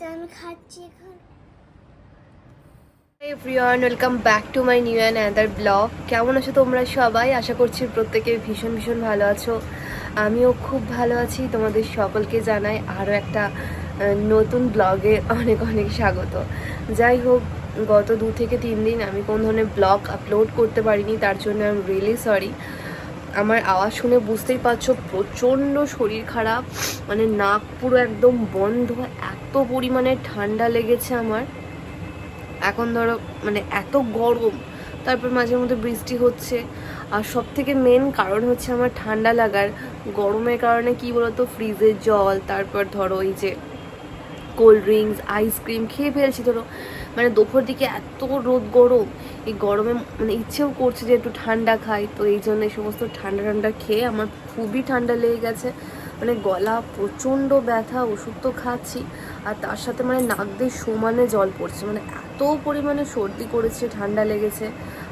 তো আমি everyone welcome back to my new and other blog কেমন আছো তোমরা সবাই? আশা করছি প্রত্যেকে ভীষণ ভীষণ ভালো আছো। আমিও খুব ভালো আছি। তোমাদের সকলকে জানাই আরও একটা নতুন ব্লগে অনেক অনেক স্বাগত। যাই হোক, গত দু থেকে তিন দিন আমি কোন ধরনের ব্লগ আপলোড করতে পারিনি, তার জন্য আই এম রিয়েলি সরি আমার আওয়াজ শুনে বুঝতেই পারছ, প্রচণ্ড শরীর খারাপ মানে নাক পুরো একদম বন্ধ, এত পরিমাণে ঠান্ডা লেগেছে আমার। এখন ধরো মানে এত গরম, তারপর মাঝে মধ্যে বৃষ্টি হচ্ছে। আর সব থেকে মেন কারণ হচ্ছে আমার ঠান্ডা লাগার। গরমের কারণে কি বলতো ফ্রিজের জল, তারপর ধরো এই যে কোল্ড ড্রিঙ্কস আইসক্রিম খেয়ে ফেলছি ধরো। মানে দুপুর দিকে এত রোদ গরম এই গরমে মানে ইচ্ছেও করছে যে একটু ঠান্ডা খাই, তো এই জন্য এই সমস্ত ঠান্ডা ঠান্ডা খেয়ে আমার খুবই ঠান্ডা লেগে গেছে। মানে গলা প্রচণ্ড ব্যথা, ওষুধ তো খাচ্ছি, আর তার সাথে মানে নাক দিয়ে সমানে জল পড়ছে। মানে এত পরিমাণে সর্দি করেছে, ঠান্ডা লেগেছে।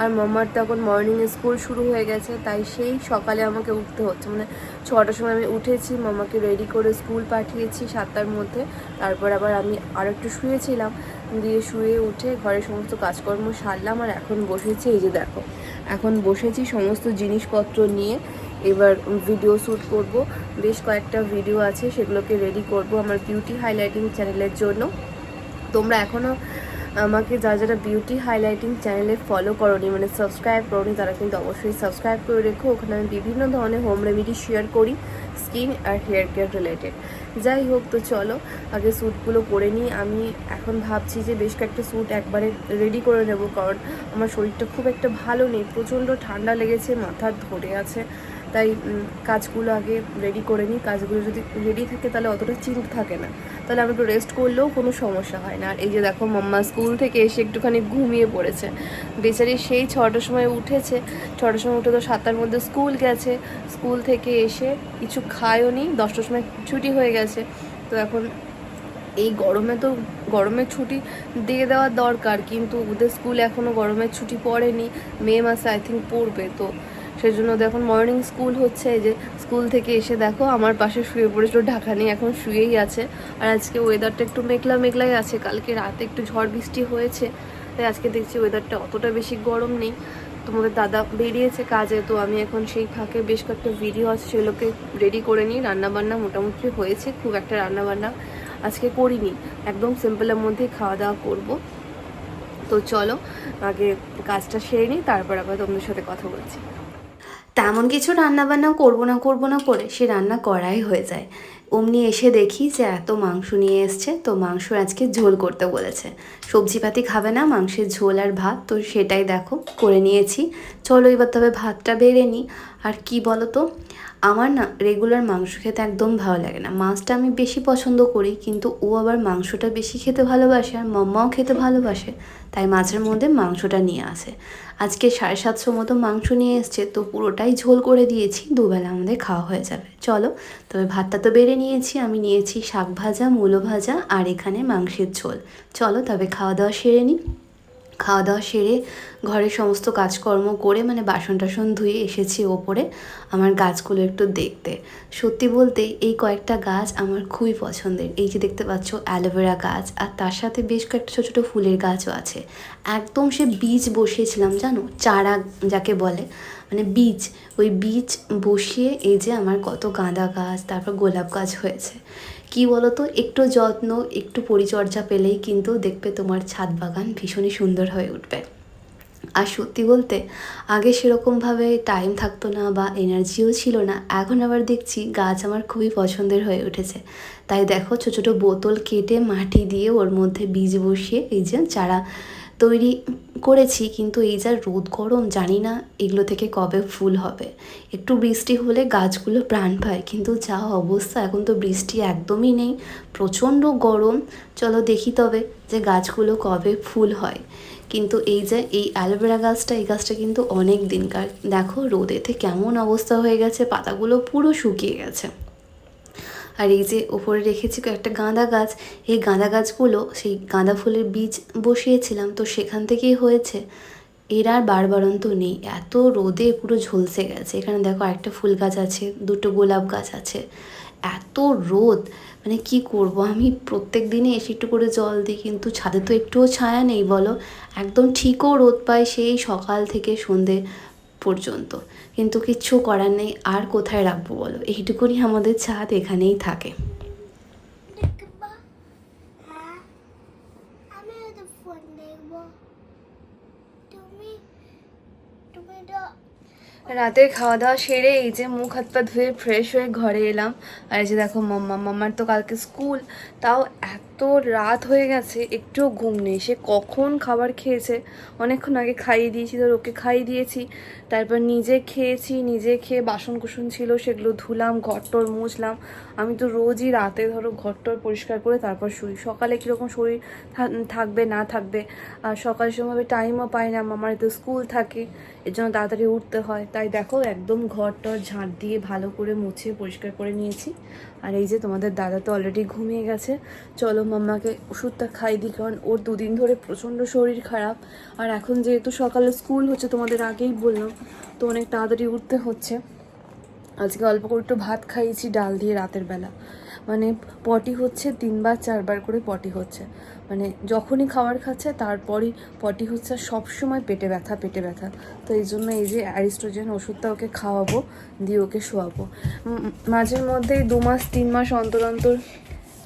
আর মাম্মার তো এখন মর্নিংয়ে স্কুল শুরু হয়ে গেছে, তাই সেই সকালে আমাকে উঠতে হচ্ছে। মানে ছটার সময় আমি উঠেছি, মামাকে রেডি করে স্কুল পাঠিয়েছি সাতটার মধ্যে। তারপর আবার আমি আর একটু শুয়েছিলাম, দিয়ে শুয়ে উঠে ঘরের সমস্ত কাজকর্ম সারলাম, আর এখন বসেছি, এই যে দেখো। এখন বসেছি সমস্ত জিনিসপত্র নিয়ে এবার ভিডিও শ্যুট করব। বেশ কয়েকটা ভিডিও আছে, সেগুলোকে রেডি করব আমার বিউটি হাইলাইটিং চ্যানেলের জন্য। তোমরা এখনও আমাকে যারা যারা বিউটি হাইলাইটিং চ্যানেলে ফলো করনি মানে সাবস্ক্রাইব করনি, তারা কিন্তু অবশ্যই সাবস্ক্রাইব করে রেখো। ওখানে আমি বিভিন্ন ধরনের হোম রেমেডি শেয়ার করি স্কিন আর হেয়ার কেয়ার রিলেটেড যাই হোক, তো চলো, আগে স্যুটগুলো করে নিই। আমি এখন ভাবছি যে বেশ কয়েকটা স্যুট একবারে রেডি করে নেব, কারণ আমার শরীরটা খুব একটা ভালো নেই। প্রচণ্ড ঠান্ডা লেগেছে, মাথা ধরে আছে। তাই কাজগুলো আগে রেডি করে নিই। কাজগুলো যদি রেডি থাকে তাহলে অতটা চিন্তা থাকে না। তাহলে আমি একটু রেস্ট করলেও কোনো সমস্যা হয় না। আর এই যে দেখো, মাম্মা স্কুল থেকে এসে একটুখানি ঘুমিয়ে পড়েছে। বেচারি সেই ছটার সময় উঠেছে। ছটার সময় উঠে তো সাতটার মধ্যে স্কুল গেছে। স্কুল থেকে এসে কিছু খায়ও নি। দশটার সময় ছুটি হয়ে গেছে। তো এখন এই গরমে তো, গরমের ছুটি দিয়ে দেওয়া দরকার। কিন্তু ওদের স্কুল এখনও গরমের ছুটি পড়েনি। মে মাসে আই থিঙ্ক পড়বে। তো সেই জন্য এখন মর্নিং স্কুল হচ্ছে, এই যে স্কুল থেকে এসে দেখো আমার পাশে শুয়ে পড়েছিল, ঢাকা নেই এখন শুয়েই আছে। আর আজকে ওয়েদারটা একটু মেঘলা মেঘলাই আছে, কালকে রাতে একটু ঝড় বৃষ্টি হয়েছে, তাই আজকে দেখছি ওয়েদারটা অতটা বেশি গরম নেই। তোমাদের দাদা বেরিয়েছে কাজে, তো আমি এখন সেই ফাঁকে বেশ কয়েকটা ভিডিও আছে সেগুলোকে রেডি করে নিই। রান্নাবান্না মোটামুটি হয়েছে, খুব একটা রান্নাবান্না আজকে করিনি। একদম সিম্পলের মধ্যেই খাওয়া দাওয়া করব। তো চলো, আগে কাজটা সেরে নিই, তারপর আবার তোমাদের সাথে কথা বলছি। তেমন কিছু রান্না বান্না করব না করব না করে সে রান্না করাই হয়ে যায়। অমনি এসে দেখি যে এত মাংস নিয়ে এসছে, তো মাংস আজকে ঝোল করতে বলেছে। সবজিপাতি খাবে না, মাংসের ঝোল আর ভাত, তো সেটাই দেখো, করে নিয়েছি। চলো এবার তবে ভাতটা বেড়ে নিই। আর কি বলো তো আমার না রেগুলার মাংস খেতে একদম ভালো লাগে না। মাছটা আমি বেশি পছন্দ করি, কিন্তু ও আবার মাংসটা বেশি খেতে ভালোবাসে আর মাম্মাও খেতে ভালোবাসে, তাই মাছের মধ্যে মাংসটা নিয়ে আসে। আজকে সাড়ে সাতশো মতো মাংস নিয়ে এসছে, তো পুরোটাই ঝোল করে দিয়েছি, দুবেলা আমাদের খাওয়া হয়ে যাবে। চলো, তবে ভাতটা তো বেড়ে নিয়েছি, আমি নিয়েছি শাক ভাজা, মূলো ভাজা আর এখানে মাংসের ঝোল। চলো তবে খাওয়া দাওয়া সেরে নিই। খাওয়া দাওয়া সেরে ঘরের সমস্ত কাজকর্ম করে মানে বাসন টাসন ধুয়ে এসেছি ওপরে আমার গাছগুলো একটু দেখতে। সত্যি বলতে এই কয়েকটা গাছ আমার খুবই পছন্দের। এই যে দেখতে পাচ্ছ অ্যালোভেরা গাছ আর তার সাথে বেশ কয়েকটা ছোটো ছোটো ফুলের গাছও আছে। একদম সে বীজ বসিয়েছিলাম জানো? চারা যাকে বলে। মানে বীজ। ওই বীজ বসিয়ে এই যে আমার কত গাঁদা গাছ, তারপর গোলাপ গাছ হয়েছে। কি তো একটু যত্ন, একটু পরিচর্যা পেলেই কিন্তু দেখবে তোমার ছাদ বাগান ভীষণই সুন্দর হয়ে উঠবে। আর সত্যি বলতে, আগে সেরকমভাবে টাইম থাকতো না বা এনার্জিও ছিল না, এখন আবার দেখছি গাছ আমার খুবই পছন্দের হয়ে উঠেছে। তাই দেখো, ছোটো ছোটো বোতল কেটে মাটি দিয়ে ওর মধ্যে বীজ বসিয়ে, এই যে চারা তৈরি করেছি, কিন্তু এই যা রোদ গরম, জানি না এগুলো থেকে কবে ফুল হবে। একটু বৃষ্টি হলে গাছগুলো প্রাণ পায়, কিন্তু যা অবস্থা, এখন তো বৃষ্টি একদমই নেই, প্রচণ্ড গরম। চলো দেখি তবে যে গাছগুলো কবে ফুল হয়। কিন্তু এই যে এই অ্যালোভেরা গাছটা, এই গাছটা কিন্তু অনেক দিনকার। দেখো রোদেতে কেমন অবস্থা হয়ে গেছে, পাতাগুলো পুরো শুকিয়ে গেছে। আর এই যে ওপরে রেখেছি একটা গাঁদা গাছ, এই গাঁদা গাছগুলো সেই গাঁদা ফুলের বীজ বসিয়েছিলাম। তো সেখান থেকেই হয়েছে। এর আর বারবারন্ত নেই। এত রোদে পুরো ঝলসে গেছে। এখানে দেখো একটা ফুল গাছ আছে, দুটো গোলাপ গাছ আছে। এত রোদ! মানে কি করব? আমি প্রত্যেক দিনে এসে একটু করে জল দিই, কিন্তু ছাদে তো একটুও ছায়া নেই বলো। একদম ঠিকও রোদ পায় সেই সকাল থেকে সন্ধে। পর্যন্ত। কিন্তু কিচ্ছু করার নেই আর কোথায় রাখব বলো? এইটুকুনি আমাদের ছাদ এখানেই থাকে। হ্যাঁ রাতের খাওয়া দাওয়া সেরে এই যে মুখ হাত পা ধুয়ে ফ্রেশ হয়ে ঘরে এলাম। আর এই যে দেখো মাম্মা মাম্মার তো কালকে স্কুল তাও এত রাত হয়ে গেছে, একটুও ঘুম নেই। সে কখন খাবার খেয়েছে? অনেকক্ষণ আগে খাইয়ে দিয়েছি ধর, ওকে খাইয়ে দিয়েছি। তারপর নিজে খেয়েছি, নিজে খেয়ে বাসন কুসন ছিল, সেগুলো ধুলাম, ঘরটর মুছলাম। আমি তো রোজই রাতে ধরো ঘরটর পরিষ্কার করে তারপর শুই। সকালে কীরকম শরীর থাকবে, না থাকবে? আর সকাল সময় টাইমও পাই না, মামার তো স্কুল থাকে, এর জন্য তাড়াতাড়ি উঠতে হয়। তাই দেখো, একদম ঘরটর ঝাঁট দিয়ে ভালো করে মুছে, পরিষ্কার করে নিয়েছি। আর এই যে তোমাদের দাদা তো অলরেডি ঘুমিয়ে গেছে। চলো মাম্মাকে ওষুধটা খাই দিই কারণ ওর দুদিন ধরে প্রচণ্ড শরীর খারাপ। আর এখন যেহেতু সকালে স্কুল হচ্ছে, তোমাদের আগেই বললাম, তো অনেক তাড়াতাড়ি উঠতে হচ্ছে। আজকে অল্প করে একটু ভাত খাইয়েছি, ডাল দিয়ে রাতের বেলা। মানে পটি হচ্ছে তিনবার, চারবার করে পটি হচ্ছে। মানে যখনই খাবার খাচ্ছে, তারপরই পটি হচ্ছে আর সবসময় পেটে ব্যথা পেটে ব্যথা। তো এই জন্য এই যে অ্যারিস্ট্রোজেন ওষুধটা ওকে খাওয়াবো, দিয়ে ওকে শোয়াবো। মাঝের মধ্যেই দু মাস, তিন মাস অন্তর অন্তর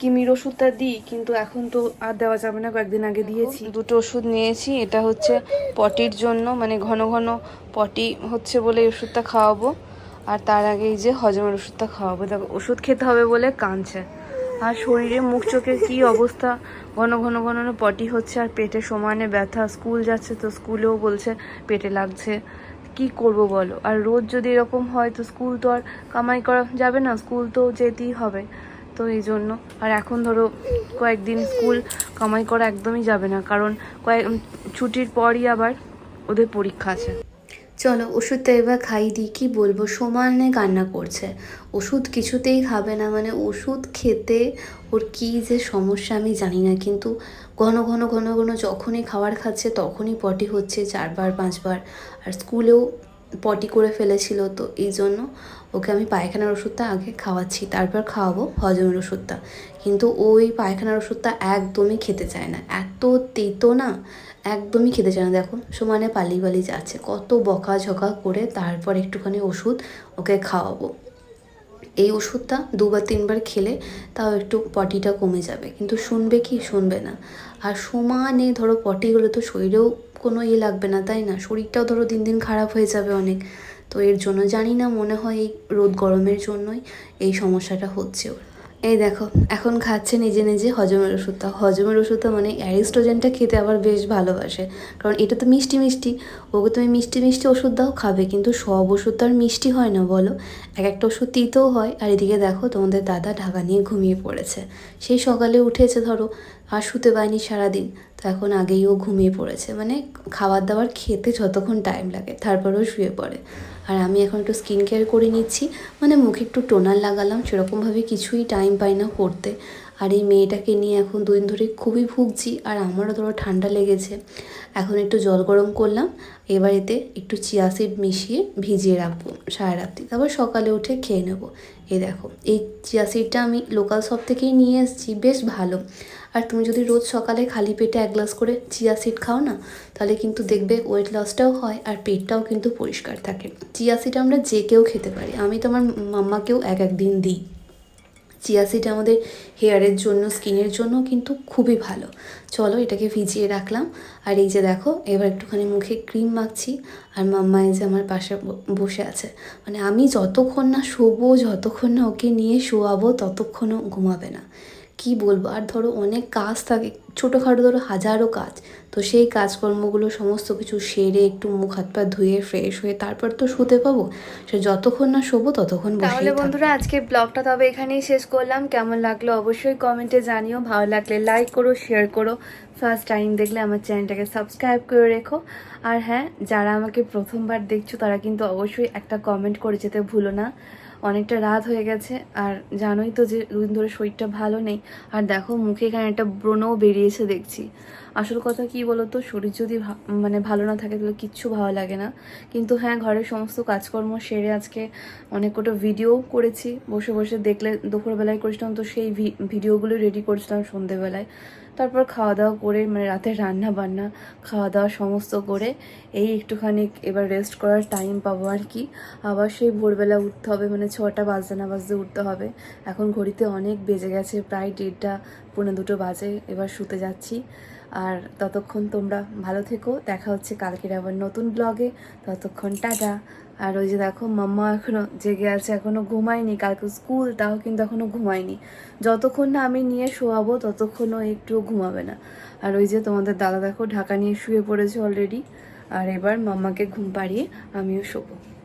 কিমির ওষুধটা দিই, কিন্তু এখন তো আর দেওয়া যাবে না, কয়েকদিন আগে দিয়েছি। দুটো ওষুধ নিয়েছি, এটা হচ্ছে পটির জন্য মানে ঘন ঘন পটি হচ্ছে বলে এই ওষুধটা খাওয়াবো। আর তার আগে এই যে হজমের ওষুধটা খাওয়াবো। দেখো, ওষুধ খেতে হবে বলে কাঁদছে। আর শরীরে মুখ চোখের কী অবস্থা? ঘন ঘন ঘন পটি হচ্ছে, আর পেটে সমানে ব্যথা। স্কুল যাচ্ছে তো স্কুলেও বলছে পেটে লাগছে। কি করব বলো? আর রোজ যদি এরকম হয় তো স্কুল তো আর কামাই করা যাবে না, স্কুল তো যেতেই হবে। তো এই জন্য। আর এখন ধরো কয়েকদিন স্কুল কামাই করা একদমই যাবে না, কারণ কয়েক ছুটির পরই আবার ওদের পরীক্ষা আছে। চলো, ওষুধটা এবার খাই দিই, কি বলব? সমানে কান্না করছে। ওষুধ কিছুতেই খাবে না মানে ওষুধ খেতে ওর কী যে সমস্যা আমি জানি না, কিন্তু ঘন ঘন ঘন ঘন যখনই খাবার খাচ্ছে তখনই পটি হচ্ছে চারবার, পাঁচবার। আর স্কুলেও পটি করে ফেলেছিল, তো এই জন্য ওকে আমি পায়খানার ওষুধটা আগে খাওয়াচ্ছি, তারপর খাওয়াবো হজমের ওষুধটা। কিন্তু ওই পায়খানার ওষুধটা একদমই খেতে চায় না। এত তেতো না, একদমই খেতে চায় না। দেখো, সমানে পালিয়ে পালিয়ে যাচ্ছে। কত বকাঝকা করে তারপর একটুখানি ওষুধ ওকে খাওয়াবো। এই ওষুধটা দুবার তিনবার খেলে তাও একটু পটিটা কমে যাবে। কিন্তু শুনবে কি? শুনবে না। আর সমানে ধরো পটি হলে তো শরীরেও কোনো ইয়ে লাগবে না, তাই না? শরীরটাও ধরো দিন দিন খারাপ হয়ে যাবে অনেক। তো এর জন্য জানি না, মনে হয় এই রোদ গরমের জন্যই এই সমস্যাটা হচ্ছে ওর। এই দেখো, এখন খাচ্ছে নিজে নিজে হজমের ওষুধটা। হজমের ওষুধটা মানে অ্যারিস্টোজেনটা খেতে আবার বেশ ভালোবাসে। কারণ এটা তো মিষ্টি মিষ্টি, ওকে তুমি মিষ্টি মিষ্টি ওষুধ দাও, খাবে। কিন্তু সব ওষুধ তো আর মিষ্টি হয় না, বলো? এক একটা ওষুধ তিতেও হয়। আর এদিকে দেখো, তোমাদের দাদা ঢাকা নিয়ে ঘুমিয়ে পড়েছে। সেই সকালে উঠেছে, ধরো আর শুতে পায়নি সারাদিন। তো এখন আগেই ও ঘুমিয়ে পড়েছে। মানে খাবার দাবার খেতে যতক্ষণ টাইম লাগে তারপরেও শুয়ে পড়ে। আর আমি এখন একটু স্কিন কেয়ার করে নিচ্ছি। মানে মুখে একটু টোনার লাগালাম, সেরকমভাবে কিছুই টাইম পাই না করতে। আর এই মেয়েটাকে নিয়ে এখন দুদিন ধরে খুবই ভুগছি, আর আমারও ধরো ঠান্ডা লেগেছে। এখন একটু জল গরম করলাম, এবার এতে একটু চিয়া সিড মিশিয়ে ভিজিয়ে রাখব সারা রাত্রি। তারপর সকালে উঠে খেয়ে নেব। এই দেখো, এই চিয়া সিডটা আমি লোকাল শপ থেকেই নিয়ে এসেছি, বেশ ভালো। আর তুমি যদি রোজ সকালে খালি পেটে এক গ্লাস করে চিয়া সিড খাও না, তাহলে কিন্তু দেখবে ওয়েট লসটাও হয় আর পেটটাও কিন্তু পরিষ্কার থাকে। চিয়া সিড আমরা যে কেউ খেতে পারি, আমি তো আমার মাম্মাকেও এক এক দিন দিই। চিয়া সিড আমাদের হেয়ারের জন্য স্কিনের জন্য কিন্তু খুবই ভালো। চলো এটাকে ভিজিয়ে রাখলাম। আর এই যে দেখো, এবার একটুখানি মুখে ক্রিম মাখছি আর মাম্মা এই যে আমার পাশে বসে আছে। মানে আমি যতক্ষণ না শোবো, যতক্ষণ না ওকে নিয়ে শোয়াবো, ততক্ষণও ঘুমাবে না। কি বলব? আর ধরো অনেক কাজ থাকে ছোটোখাটো ধরো হাজারো কাজ তো সেই কাজকর্মগুলো সমস্ত কিছু সেরে একটু মুখ হাত পা ধুয়ে ফ্রেশ হয়ে তারপর তো শুতে পাবো। সে যতক্ষণ না শোবো ততক্ষণ তাহলে বন্ধুরা আজকে ব্লগটা তবে এখানেই শেষ করলাম। কেমন লাগল অবশ্যই কমেন্টে জানিও। ভালো লাগলে লাইক করো শেয়ার করো। ফার্স্ট টাইম দেখলে আমার চ্যানেলটাকে সাবস্ক্রাইব করে রেখো। আর হ্যাঁ যারা আমাকে প্রথমবার দেখছ তারা কিন্তু অবশ্যই একটা কমেন্ট করে যেতে ভুলো না। অনেকটা রাত হয়ে গেছে আর জানোই তো যে দুদিন ধরে শরীরটা ভালো নেই। আর দেখো মুখে এখানে একটা ব্রণও বেরিয়েছে দেখছি। আসল কথা কি বলতো? শরীর যদি মানে ভালো না থাকে তাহলে কিচ্ছু ভালো লাগে না। কিন্তু হ্যাঁ ঘরের সমস্ত কাজকর্ম সেরে আজকে অনেক কটা ভিডিও করেছি। বসে বসে দেখলে দুপুরবেলায় করেছিলাম, তো সেই ভিডিওগুলো রেডি করেছিলাম সন্ধেবেলায়। তারপর খাওয়া দাওয়া করে মানে রাতে রান্না বান্না খাওয়া দাওয়া সমস্ত করে, এই একটুখানি এবার রেস্ট করার টাইম পাবো আর কি। আবার সেই ভোরবেলা উঠতে হবে মানে ছটা বাজতে না বাজতে উঠতে হবে। এখন ঘড়িতে অনেক বেজে গেছে, প্রায় দেড়টা, পৌনে দুটো বাজে, এবার শুতে যাচ্ছি। আর ততক্ষণ তোমরা ভালো থেকো। দেখা হচ্ছে কালকের আবার নতুন ব্লগে ততক্ষণ টাটা। আর ওই যে দেখো, মাম্মা এখনও জেগে আছে এখনও ঘুমায়নি। কালকে স্কুল, তাও কিন্তু এখনও ঘুমায়নি। যতক্ষণ না আমি নিয়ে শোয়াবো, ততক্ষণ ও একটুও ঘুমাবে না। আর ওই যে তোমাদের দাদা দেখো, ঢাকা নিয়ে শুয়ে পড়েছে অলরেডি আর এবার মাম্মাকে ঘুম পাড়িয়ে আমিও শোবো।